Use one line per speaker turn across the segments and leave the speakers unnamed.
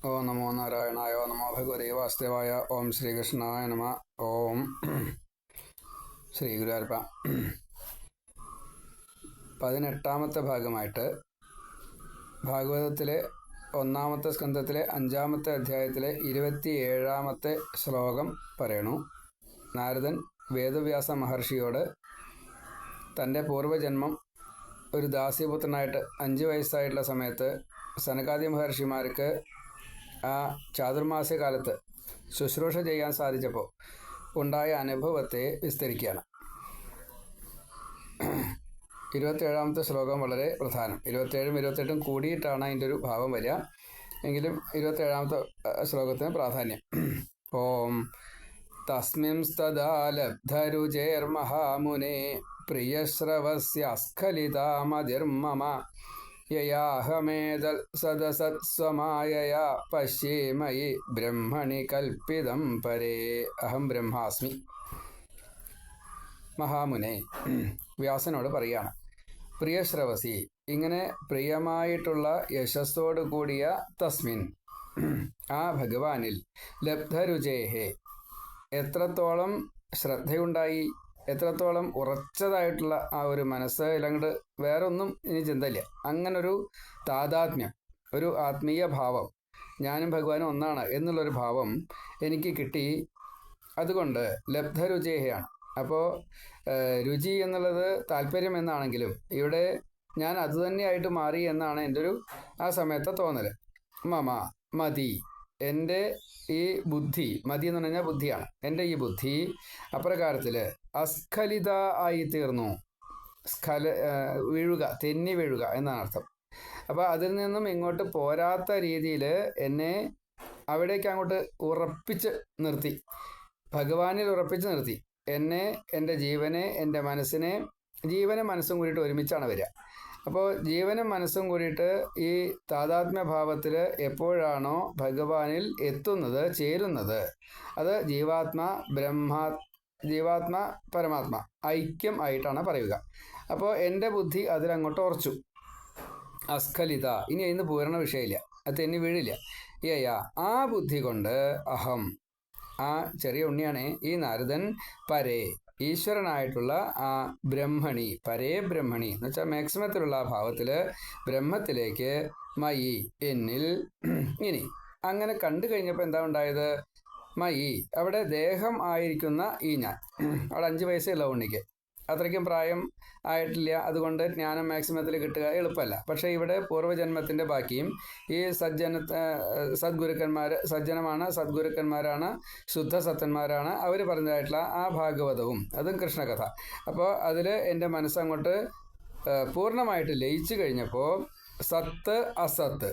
ഓം നമോ നാരായണായ ഓ നമോ ഭഗവതേ വാസുദേവായ ഓം ശ്രീകൃഷ്ണായ നമ ഓം ശ്രീ ഗുരുവായൂരപ്പ പതിനെട്ടാമത്തെ ഭാഗമായിട്ട് ഭാഗവതത്തിലെ ഒന്നാമത്തെ സ്കന്ധത്തിലെ അഞ്ചാമത്തെ അധ്യായത്തിലെ ഇരുപത്തി ഏഴാമത്തെ ശ്ലോകം പറയണു. നാരദൻ വേദവ്യാസ മഹർഷിയോട് തന്റെ പൂർവജന്മം ഒരു ദാസ്യപുത്രനായിട്ട് അഞ്ച് വയസ്സായിട്ടുള്ള സമയത്ത് സനകാദി മഹർഷിമാർക്ക് ആ ചാതുർമാസ്യ കാലത്ത് ശുശ്രൂഷ ചെയ്യാൻ സാധിച്ചപ്പോൾ ഉണ്ടായ അനുഭവത്തെ വിസ്തരിക്കുകയാണ്. ഇരുപത്തേഴാമത്തെ ശ്ലോകം വളരെ പ്രധാനം. ഇരുപത്തേഴും ഇരുപത്തെട്ടും കൂടിയിട്ടാണ് അതിന്റെ ഒരു ഭാവം വരിക. എങ്കിലും ഇരുപത്തേഴാമത്തെ ശ്ലോകത്തിന് പ്രാധാന്യം. ഓം തസ്മിംസ്തദാ ലബ്ധരുചേർമഹാമുനെ പ്രിയശ്രവസ്യസ്ഖലിതാമതിർമമ യയാഹമേതൽ സദസത്സ്വമായയാ പശ്യേമയി ബ്രഹ്മണി കൽപ്പിതം പരേ അഹം ബ്രഹ്മാസ്മി മഹാമുനെ വ്യാസനോട് പറയാണ് പ്രിയശ്രവസി ഇങ്ങനെ പ്രിയമായിട്ടുള്ള യശസ്സോടു കൂടിയ തസ്മിൻ ആ ഭഗവാനിൽ ലബ്ധരുചേഹേ എത്രത്തോളം ശ്രദ്ധയുണ്ടായി? എത്രത്തോളം ഉറച്ചതായിട്ടുള്ള ആ ഒരു മനസ്സ് ഇല്ലെങ്കിൽ വേറെ ഒന്നും ഇനി ചിന്തയില്ല. അങ്ങനൊരു താതാത്മ്യം ഒരു ആത്മീയ ഭാവം ഞാനും ഭഗവാനും ഒന്നാണ് എന്നുള്ളൊരു ഭാവം എനിക്ക് കിട്ടി. അതുകൊണ്ട് ലബ്ധരുചേഹയാണ്. അപ്പോൾ രുചി എന്നുള്ളത് താല്പര്യം എന്നാണെങ്കിലും ഇവിടെ ഞാൻ അതുതന്നെയായിട്ട് മാറി എന്നാണ് എന്റെ ഒരു ആ സമയത്തെ തോന്നൽ മമ മതി. എന്റെ ഈ ബുദ്ധി മതി എന്ന് പറഞ്ഞാൽ ബുദ്ധിയാണ്. എന്റെ ഈ ബുദ്ധി അപ്രകാരത്തിൽ അസ്ഖലിത ആയി തീർന്നു. സ്ഖല വീഴുക തെന്നി വീഴുക എന്നാണ് അർത്ഥം. അപ്പോൾ അതിൽ നിന്നും ഇങ്ങോട്ട് പോരാത്ത രീതിയിൽ എന്നെ അവിടേക്ക് അങ്ങോട്ട് ഉറപ്പിച്ച് നിർത്തി. ഭഗവാനിൽ ഉറപ്പിച്ച് നിർത്തി. എന്നെ എന്റെ ജീവനെ എന്റെ മനസ്സിനെ ജീവനും മനസ്സും കൂടിയിട്ട് ഒരുമിച്ചാണ് വരിക. അപ്പോൾ ജീവനും മനസ്സും കൂടിയിട്ട് ഈ താതാത്മ്യഭാവത്തിൽ എപ്പോഴാണോ ഭഗവാനിൽ എത്തുന്നത് ചേരുന്നത്? അത് ജീവാത്മ ബ്രഹ്മാ ജീവാത്മ പരമാത്മ ഐക്യം ആയിട്ടാണ് പറയുക. അപ്പോൾ എന്റെ ബുദ്ധി അതിലങ്ങോട്ട് ഉറച്ചു. അസ്ഖലിത ഇനി അതിന് പൂരണ വിഷയമില്ല. അത് തെന്നി വീഴില്ല യയാ ആ ബുദ്ധി കൊണ്ട് അഹം ആ ചെറിയ ഉണ്ണിയാണ് ഈ നാരദൻ പരേ ഈശ്വരനായിട്ടുള്ള ആ ബ്രഹ്മണി പരേ ബ്രഹ്മണി എന്ന് വെച്ചാൽ മാക്സിമത്തിലുള്ള ആ ഭാവത്തിൽ ബ്രഹ്മത്തിലേക്ക് മയി എന്നിൽ ഇനി. അങ്ങനെ കണ്ടു കഴിഞ്ഞപ്പോൾ എന്താ ഉണ്ടായത്? മയി അവിടെ ദേഹം ആയിരിക്കുന്ന ഈ ഞാൻ. അവിടെ അഞ്ച് വയസ്സേ ഉള്ള ഉണ്ണിക്ക്. അത്രയ്ക്കും പ്രായം ആയിട്ടില്ല. അതുകൊണ്ട് ജ്ഞാനം മാക്സിമത്തിൽ കിട്ടുക എളുപ്പമല്ല. പക്ഷേ ഇവിടെ പൂർവജന്മത്തിന്റെ ബാക്കിയും ഈ സജ്ജന സദ്ഗുരുക്കന്മാർ സജ്ജനമാണ് സദ്ഗുരുക്കന്മാരാണ് ശുദ്ധ സത്തന്മാരാണ് അവർ പറഞ്ഞതായിട്ടുള്ള ആ ഭാഗവതവും. അതും കൃഷ്ണകഥ. അപ്പോൾ അതിൽ എന്റെ മനസ്സങ്ങോട്ട് പൂർണമായിട്ട് ലയിച്ചു കഴിഞ്ഞപ്പോൾ സത്ത് അസത്ത്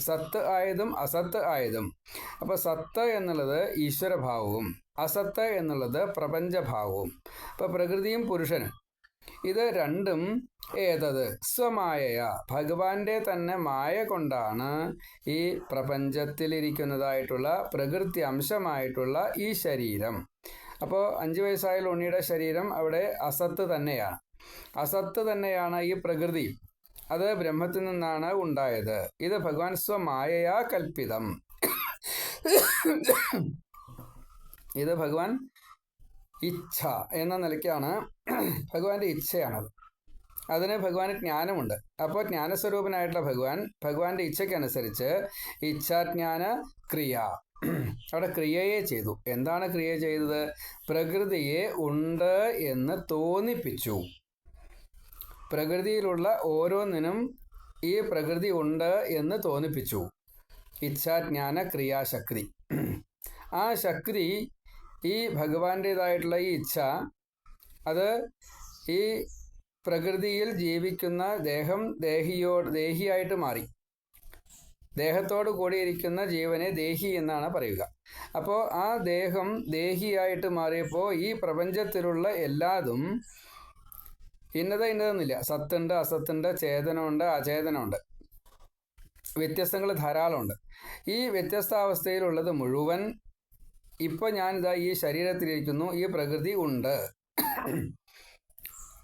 സത്ത് ആയതും അസത്ത് ആയതും. അപ്പോൾ സത്ത് എന്നുള്ളത് ഈശ്വരഭാവവും അസത്ത് എന്നുള്ളത് പ്രപഞ്ചഭാവവും. അപ്പോൾ പ്രകൃതിയും പുരുഷനും. ഇത് രണ്ടും ഏതത്? സ്വമായയ. ഭഗവാന്റെ തന്നെ മായ കൊണ്ടാണ് ഈ പ്രപഞ്ചത്തിലിരിക്കുന്നതായിട്ടുള്ള പ്രകൃതി അംശമായിട്ടുള്ള ഈ ശരീരം. അപ്പോൾ അഞ്ച് വയസ്സായ ഉണ്ണിയുടെ ശരീരം അവിടെ അസത്ത് തന്നെയാണ്. അസത്ത് തന്നെയാണ് ഈ പ്രകൃതി. അത് ബ്രഹ്മത്തിൽ നിന്നാണ് ഉണ്ടായത്. ഇത് ഭഗവാൻ സ്വമായയാ കൽപ്പിതം. ഇത് ഭഗവാൻ ഇച്ഛ എന്ന നിലയ്ക്കാണ് ഭഗവാന്റെ ഇച്ഛയാണത്. അതിന് ഭഗവാന് ജ്ഞാനമുണ്ട്. അപ്പോൾ ജ്ഞാനസ്വരൂപനായിട്ടുള്ള ഭഗവാൻ ഭഗവാന്റെ ഇച്ഛയ്ക്കനുസരിച്ച് ഇച്ഛാജ്ഞാന ക്രിയ. അവിടെ ക്രിയയെ ചെയ്തു. എന്താണ് ക്രിയ ചെയ്തത്? പ്രകൃതിയെ ഉണ്ട് എന്ന് തോന്നിപ്പിച്ചു. പ്രകൃതിയിലുള്ള ഓരോന്നിനും ഈ പ്രകൃതി ഉണ്ട് എന്ന് തോന്നിപ്പിച്ചു. ഇച്ഛാജ്ഞാന ക്രിയാശക്തി ആ ശക്തി ഈ ഭഗവാന്റേതായിട്ടുള്ള ഈ ഇച്ഛ അത് ഈ പ്രകൃതിയിൽ ജീവിക്കുന്ന ദേഹം ദേഹിയോ ദേഹിയായിട്ട് മാറി. ദേഹത്തോട് കൂടിയിരിക്കുന്ന ജീവനെ ദേഹി എന്നാണ് പറയുക. അപ്പോൾ ആ ദേഹം ദേഹിയായിട്ട് മാറിയപ്പോൾ ഈ പ്രപഞ്ചത്തിലുള്ള എല്ലാതും ഇന്നത ഇന്നതെന്നില്ല സത്തുണ്ട് അസത്തുണ്ട് ചേതനമുണ്ട് അചേതനമുണ്ട്. വ്യത്യസ്തങ്ങൾ ധാരാളമുണ്ട്. ഈ വ്യത്യസ്താവസ്ഥയിലുള്ളത് മുഴുവൻ ഇപ്പോൾ ഞാനിതാ ഈ ശരീരത്തിലിരിക്കുന്നു ഈ പ്രകൃതി ഉണ്ട്.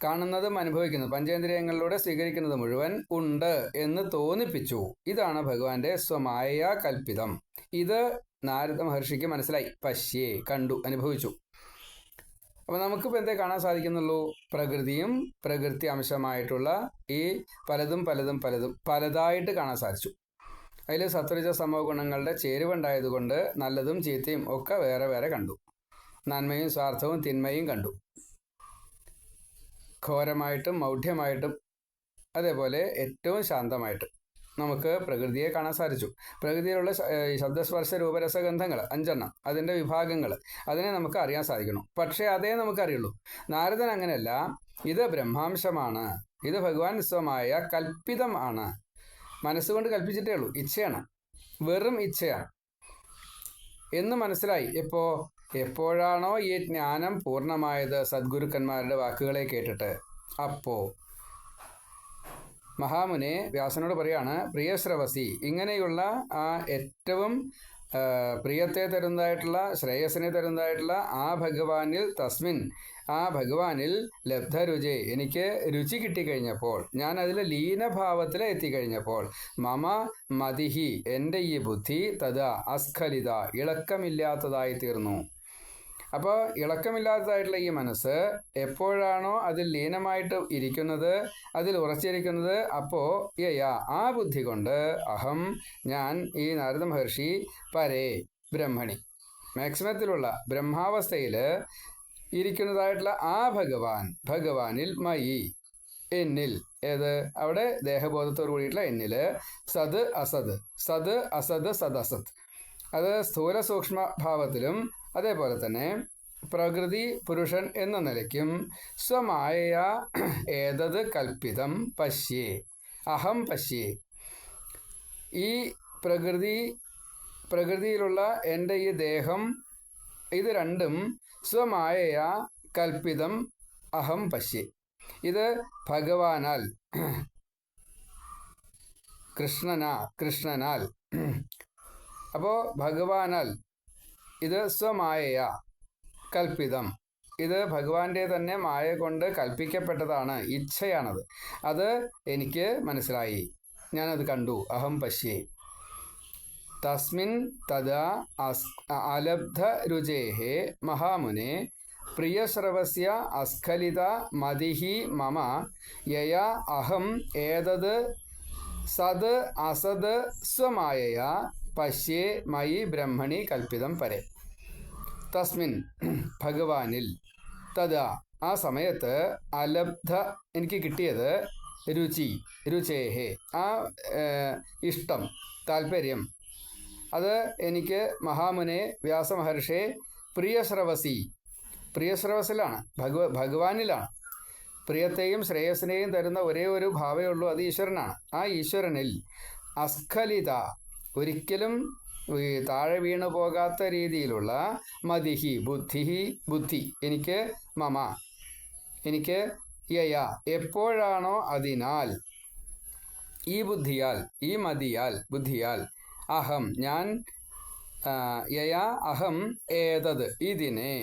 കാണുന്നതും അനുഭവിക്കുന്നു പഞ്ചേന്ദ്രിയങ്ങളിലൂടെ സ്വീകരിക്കുന്നത് മുഴുവൻ ഉണ്ട് എന്ന് തോന്നിപ്പിച്ചു. ഇതാണ് ഭഗവാന്റെ സ്വമായ കൽപ്പിതം. ഇത് നാരദ മഹർഷിക്ക് മനസ്സിലായി. പശ്യേ കണ്ടു അനുഭവിച്ചു. അപ്പോൾ നമുക്കിപ്പോൾ എന്തേ കാണാൻ സാധിക്കുന്നുള്ളൂ? പ്രകൃതിയും പ്രകൃതി അംശമായിട്ടുള്ള ഈ പലതും പലതും പലതും പലതായിട്ട് കാണാൻ സാധിച്ചു. അതിൽ സത്വരജ സമൂഹ ഗുണങ്ങളുടെ ചേരുവുണ്ടായതുകൊണ്ട് നല്ലതും ചീത്തയും ഒക്കെ വേറെ വേറെ കണ്ടു. നന്മയും സ്വാർത്ഥവും തിന്മയും കണ്ടു. ഘോരമായിട്ടും മൗഢ്യമായിട്ടും അതേപോലെ ഏറ്റവും ശാന്തമായിട്ടും. നമുക്ക് പ്രകൃതിയെ കാണാൻ സാധിച്ചു. പ്രകൃതിയിലുള്ള ശബ്ദസ്പർശ രൂപരസഗന്ധങ്ങൾ അഞ്ചെണ്ണം അതിന്റെ വിഭാഗങ്ങൾ അതിനെ നമുക്ക് അറിയാൻ സാധിക്കണം പക്ഷേ അതേ നമുക്കറിയുള്ളൂ. നാരദൻ അങ്ങനെയല്ല. ഇത് ബ്രഹ്മാംശമാണ്. ഇത് ഭഗവാൻ സ്വമായ കൽപ്പിതം ആണ്. മനസ്സുകൊണ്ട് കൽപ്പിച്ചിട്ടേ ഉള്ളൂ. ഇച്ഛയാണ്. വെറും ഇച്ഛയാണ്. എന്ന് മനസ്സിലായി. എപ്പോ എപ്പോഴാണോ ഈ ജ്ഞാനം പൂർണമായത്? സദ്ഗുരുക്കന്മാരുടെ വാക്കുകളെ കേട്ടിട്ട്. അപ്പോ മഹാമുനെ വ്യാസനോട് പറയാണ് പ്രിയശ്രവസി ഇങ്ങനെയുള്ള ആ ഏറ്റവും പ്രിയത്തെ തരുന്നതായിട്ടുള്ള ശ്രേയസിനെ തരുന്നതായിട്ടുള്ള ആ ഭഗവാനിൽ തസ്മിൻ ആ ഭഗവാനിൽ ലബ്ധരുചി എനിക്ക് രുചി കിട്ടിക്കഴിഞ്ഞപ്പോൾ ഞാൻ അതിൽ ലീനഭാവത്തിൽ എത്തിക്കഴിഞ്ഞപ്പോൾ മമ മതിഹി എന്റെ ഈ ബുദ്ധി തഥാ അസ്ഖലിത ഇളക്കമില്ലാത്തതായി തീർന്നു അപ്പോൾ ഇളക്കമില്ലാത്തതായിട്ടുള്ള ഈ മനസ്സ് എപ്പോഴാണോ അതിൽ ലീനമായിട്ട് ഇരിക്കുന്നത് അതിൽ ഉറച്ചിരിക്കുന്നത് അപ്പോൾ യയാ ആ ബുദ്ധി കൊണ്ട് അഹം ഞാൻ ഈ നാരദ മഹർഷി പരേ ബ്രഹ്മണി. മാക്സിമത്തിലുള്ള ബ്രഹ്മാവസ്ഥയിൽ ഇരിക്കുന്നതായിട്ടുള്ള ആ ഭഗവാൻ ഭഗവാനിൽ മയി എന്നിൽ ഏത്? അവിടെ ദേഹബോധത്തോട് കൂടിയിട്ടുള്ള എന്നിൽ സത് അസത് സത് അസത് സദസത് അത് സ്ഥൂല സൂക്ഷ്മ ഭാവത്തിലും അതേപോലെ തന്നെ പ്രകൃതി പുരുഷൻ എന്ന നിലയ്ക്കും സ്വമായ ഏതത് കൽപ്പിതം പശ്യേ അഹം പശ്യേ. ഈ പ്രകൃതി പ്രകൃതിയിലുള്ള എന്റെ ഈ ദേഹം ഇത് രണ്ടും സ്വമായ കൽപ്പിതം അഹം പശ്യേ. ഇത് ഭഗവാനാൽ കൃഷ്ണനാ കൃഷ്ണനാൽ. അപ്പോൾ ഭഗവാനാൽ ഇത് സ്വമായ കൽപ്പിതം. ഇത് ഭഗവാന്റെ തന്നെ മായ കൊണ്ട് കൽപ്പിക്കപ്പെട്ടതാണ്. ഇച്ഛയാണത്. അത് എനിക്ക് മനസ്സിലായി. ഞാനത് കണ്ടു. അഹം പശ്യേ. തസ്മിൻ തഥാ അലബ്ധ രുചേഹേ മഹാമുനെ. പ്രിയശ്രവസ്യ അസ്ഖലിത മതിഹി മമ. യയാ അഹം ഏതത്? സത് അസത് സ്വമായയാ. പശ്യേ മയി ബ്രഹ്മണി കൽപ്പിതം പരെ. തസ്മിൻ ഭഗവാനിൽ. തഥാ ആ സമയത്ത് അലബ്ധ എനിക്ക് കിട്ടിയത് രുചി രുചേഹേ ആ ഇഷ്ടം താല്പര്യം അത് എനിക്ക് മഹാമുനെ വ്യാസമഹർഷെ പ്രിയശ്രവസി പ്രിയശ്രവസിലാണ് ഭഗവ ഭഗവാനിലാണ്. പ്രിയത്തെയും ശ്രേയസിനെയും തരുന്ന ഒരേ ഒരു ഭാവയുള്ളൂ അത് ഈശ്വരനാണ്. ആ ഈശ്വരനിൽ അസ്ഖലിത ഒരിക്കലും താഴെ വീണു പോകാത്ത രീതിയിലുള്ള മതിഹി ബുദ്ധിഹി ബുദ്ധി. എനിക്ക് മമ. എനിക്ക് യയ. എപ്പോഴാണോ അതിനാൽ. ഈ ബുദ്ധിയാൽ ഈ മതിയാൽ ബുദ്ധിയാൽ. അഹം ഞാൻ യയ അഹം ഏതത്? ഇതിനെ.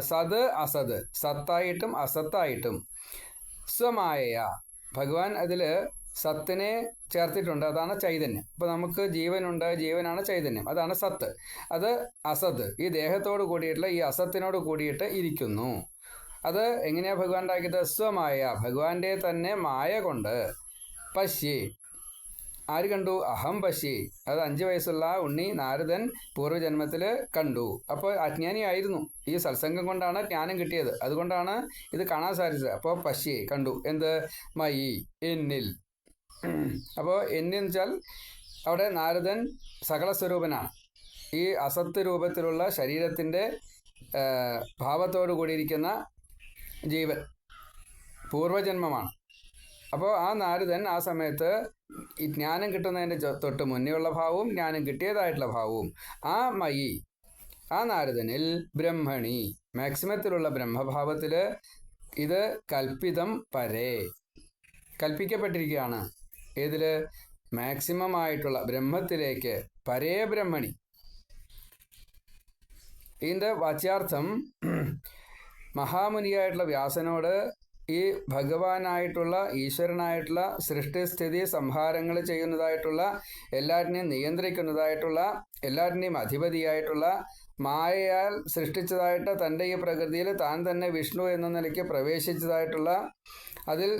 സത് അസത്. സത്തായിട്ടും അസത്തായിട്ടും. സ്വമായ ഭഗവാൻ അതിൽ സത്തിനെ ചേർത്തിട്ടുണ്ട്. അതാണ് ചൈതന്യം. അപ്പോൾ നമുക്ക് ജീവനുണ്ട്. ജീവനാണ് ചൈതന്യം. അതാണ് സത്ത്. അത് അസത് ഈ ദേഹത്തോട് കൂടിയിട്ടുള്ള ഈ അസത്തിനോട് കൂടിയിട്ട് ഇരിക്കുന്നു. അത് എങ്ങനെയാ ഭഗവാൻ ഉണ്ടാക്കിയത്? സ്വമായ. ഭഗവാന്റെ തന്നെ മായ കൊണ്ട് പശ്യ ആര് കണ്ടു? അഹം പശ്യ അത് അഞ്ച് വയസ്സുള്ള ഉണ്ണി നാരദൻ പൂർവജന്മത്തിൽ കണ്ടു. അപ്പോൾ അജ്ഞാനിയായിരുന്നു. ഈ സത്സംഗം കൊണ്ടാണ് ജ്ഞാനം കിട്ടിയത്. അതുകൊണ്ടാണ് ഇത് കാണാൻ സാധിച്ചത്. അപ്പോൾ പശ്യ കണ്ടു. എന്ത്? മയി. എന്നിൽ. അപ്പോൾ എന്നുവെച്ചാൽ അവിടെ നാരദൻ സകല സ്വരൂപനാണ് ഈ അസത്ത് രൂപത്തിലുള്ള ശരീരത്തിന്റെ ഭാവത്തോടു കൂടിയിരിക്കുന്ന ജീവൻ പൂർവജന്മമാണ്. അപ്പോൾ ആ നാരദൻ ആ സമയത്ത് ഈ ജ്ഞാനം കിട്ടുന്നതിന്റെ തൊട്ട് മുന്നേയുള്ള ഭാവവും ജ്ഞാനം കിട്ടിയതായിട്ടുള്ള ഭാവവും ആ മയി ആ നാരദനിൽ ബ്രഹ്മണി. മാക്സിമത്തിലുള്ള ബ്രഹ്മഭാവത്തിൽ ഇത് കൽപ്പിതം പരേ. കൽപ്പിക്കപ്പെട്ടിരിക്കുകയാണ്. ഏതിൽ മാക്സിമം ആയിട്ടുള്ള ബ്രഹ്മത്തിലേക്ക്. പരേ ബ്രഹ്മണി. ഇതിന്റെ വാച്യാർത്ഥം മഹാമുനിയായിട്ടുള്ള വ്യാസനോട് ഈ ഭഗവാനായിട്ടുള്ള ഈശ്വരനായിട്ടുള്ള സൃഷ്ടിസ്ഥിതി സംഹാരങ്ങൾ ചെയ്യുന്നതായിട്ടുള്ള എല്ലാറ്റിനെയും നിയന്ത്രിക്കുന്നതായിട്ടുള്ള എല്ലാറ്റിനെയും അധിപതിയായിട്ടുള്ള മായയാൽ സൃഷ്ടിച്ചതായിട്ട് തന്റെ ഈ പ്രകൃതിയിൽ താൻ തന്നെ വിഷ്ണു എന്ന നിലയ്ക്ക് പ്രവേശിച്ചതായിട്ടുള്ള അതിൽ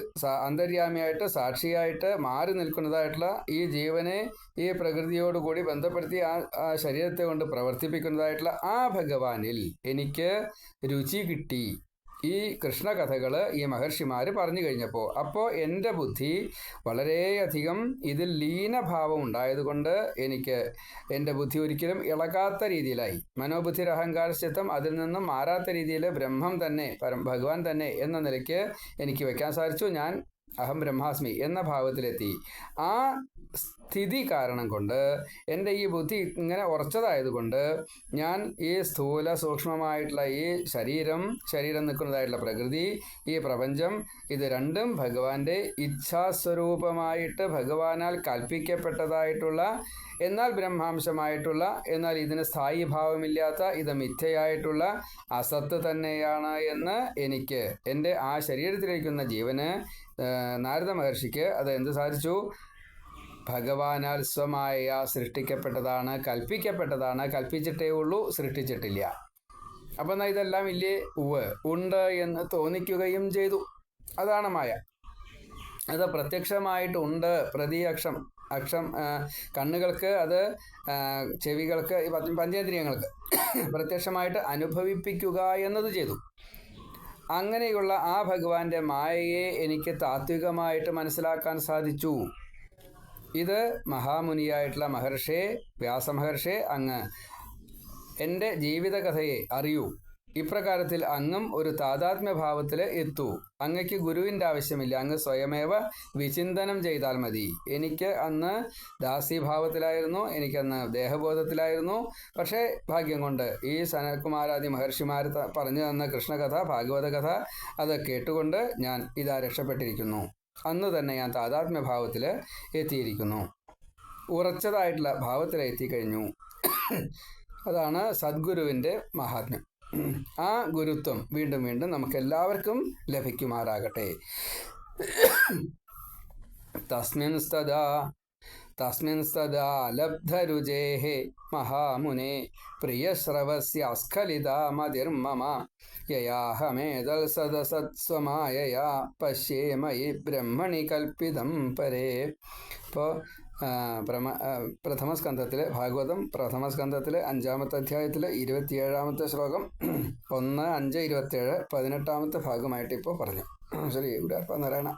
അന്തര്യാമിയായിട്ട് സാക്ഷിയായിട്ട് മാറി നിൽക്കുന്നതായിട്ടുള്ള ഈ ജീവനെ ഈ പ്രകൃതിയോടുകൂടി ബന്ധപ്പെടുത്തി ആ ശരീരത്തെ കൊണ്ട് പ്രവർത്തിപ്പിക്കുന്നതായിട്ടുള്ള ആ ഭഗവാനിൽ എനിക്ക് രുചി കിട്ടി. ഈ കൃഷ്ണകഥകൾ ഈ മഹർഷിമാർ പറഞ്ഞു കഴിഞ്ഞപ്പോൾ അപ്പോൾ എന്റെ ബുദ്ധി വളരെയധികം ഇതിൽ ലീനഭാവം ഉണ്ടായതുകൊണ്ട് എനിക്ക് എന്റെ ബുദ്ധി ഒരിക്കലും ഇളകാത്ത രീതിയിലായി. മനോബുദ്ധി അഹങ്കാര ചിത്തം അതിൽ നിന്നും മാറാത്ത രീതിയിൽ ബ്രഹ്മം തന്നെ പരം ഭഗവാൻ തന്നെ എന്ന നിലയ്ക്ക് എനിക്ക് വയ്ക്കാൻ സാധിച്ചു. ഞാൻ അഹം ബ്രഹ്മാസ്മി എന്ന ഭാവത്തിലെത്തി. ആ സ്ഥിതി കാരണം കൊണ്ട് എന്റെ ഈ ബുദ്ധി ഇങ്ങനെ ഉറച്ചതായതുകൊണ്ട് ഞാൻ ഈ സ്ഥൂല സൂക്ഷ്മമായിട്ടുള്ള ഈ ശരീരം ശരീരം നിൽക്കുന്നതായിട്ടുള്ള പ്രകൃതി ഈ പ്രപഞ്ചം ഇത് രണ്ടും ഭഗവാന്റെ ഇച്ഛാസ്വരൂപമായിട്ട് ഭഗവാനാൽ കൽപ്പിക്കപ്പെട്ടതായിട്ടുള്ള എന്നാൽ ബ്രഹ്മാംശമായിട്ടുള്ള എന്നാൽ ഇതിന് സ്ഥായി ഭാവമില്ലാത്ത ഇത് മിഥ്യയായിട്ടുള്ള അസത്ത് തന്നെയാണ് എന്ന് എനിക്ക് എന്റെ ആ ശരീരത്തിലിരിക്കുന്ന ജീവന് നാരദ മഹർഷിക്ക് അത് എന്ത് സാധിച്ചു? ഭഗവാനാൽ സ്വമായ സൃഷ്ടിക്കപ്പെട്ടതാണ് കൽപ്പിക്കപ്പെട്ടതാണ്. കൽപ്പിച്ചിട്ടേ ഉള്ളൂ സൃഷ്ടിച്ചിട്ടില്ല. അപ്പം എന്നാൽ ഇതെല്ലാം ഇല്ലേ ഉവ് ഉണ്ട് എന്ന് തോന്നിക്കുകയും ചെയ്തു. അതാണ് മായ. അത് പ്രത്യക്ഷമായിട്ട് ഉണ്ട് പ്രതിയക്ഷം അക്ഷം കണ്ണുകൾക്ക് അത് ചെവികൾക്ക് പഞ്ചേന്ദ്രിയങ്ങൾക്ക് പ്രത്യക്ഷമായിട്ട് അനുഭവിപ്പിക്കുക എന്നത് ചെയ്തു. അങ്ങനെയുള്ള ആ ഭഗവാന്റെ മായയെ എനിക്ക് താത്വികമായിട്ട് മനസ്സിലാക്കാൻ സാധിച്ചു. ഇത് മഹാമുനിയായിട്ടുള്ള മഹർഷേ വ്യാസമഹർഷേ അങ്ങ് എന്റെ ജീവിതകഥയെ അറിയൂ. ഇപ്രകാരത്തിൽ അങ്ങും ഒരു താതാത്മ്യഭാവത്തിൽ എത്തൂ. അങ്ങയ്ക്ക് ഗുരുവിന്റെ ആവശ്യമില്ല. അങ്ങ് സ്വയമേവ വിചിന്തനം ചെയ്താൽ മതി. എനിക്ക് അന്ന് ദാസീഭാവത്തിലായിരുന്നു. എനിക്കന്ന് ദേഹബോധത്തിലായിരുന്നു. പക്ഷേ ഭാഗ്യം കൊണ്ട് ഈ സനൽകുമാരാദി മഹർഷിമാർ പറഞ്ഞു തന്ന കൃഷ്ണകഥ ഭാഗവത കഥ അത് കേട്ടുകൊണ്ട് ഞാൻ ഇതാ രക്ഷപ്പെട്ടിരിക്കുന്നു. അന്ന് തന്നെ ഞാൻ താതാത്മ്യഭാവത്തിൽ എത്തിയിരിക്കുന്നു. ഉറച്ചതായിട്ടുള്ള ഭാവത്തിൽ എത്തിക്കഴിഞ്ഞു. അതാണ് സദ്ഗുരുവിന്റെ മഹാത്മ്യം. ആ ഗുരുത്വം വീണ്ടും വീണ്ടും നമുക്ക് എല്ലാവർക്കും ലഭിക്കുമാറാകട്ടെ. തസ്മിൻ സദാ തസ്മിൻ സദാ ലബ്ധരുചേ മഹാമുനെ പ്രിയശ്രവസ്യസ്ഖലിത മതിർമമ യയാഹമേതൽ സദസത്സ്വമായയാ പശ്യേമയി ബ്രഹ്മണി കൽപ്പിതം പരേ. ഇപ്പോൾ പ്രമ പ്രഥമസ്കന്ധത്തിൽ ഭാഗവതം പ്രഥമസ്കന്ധത്തിലെ അഞ്ചാമത്തെ അധ്യായത്തിലെ ഇരുപത്തിയേഴാമത്തെ ശ്ലോകം ഒന്ന് അഞ്ച് ഇരുപത്തിയേഴ് പതിനെട്ടാമത്തെ ഭാഗമായിട്ട് ഇപ്പോൾ പറഞ്ഞു. ശരി ഗുഡാർപ്പ നാരായണ.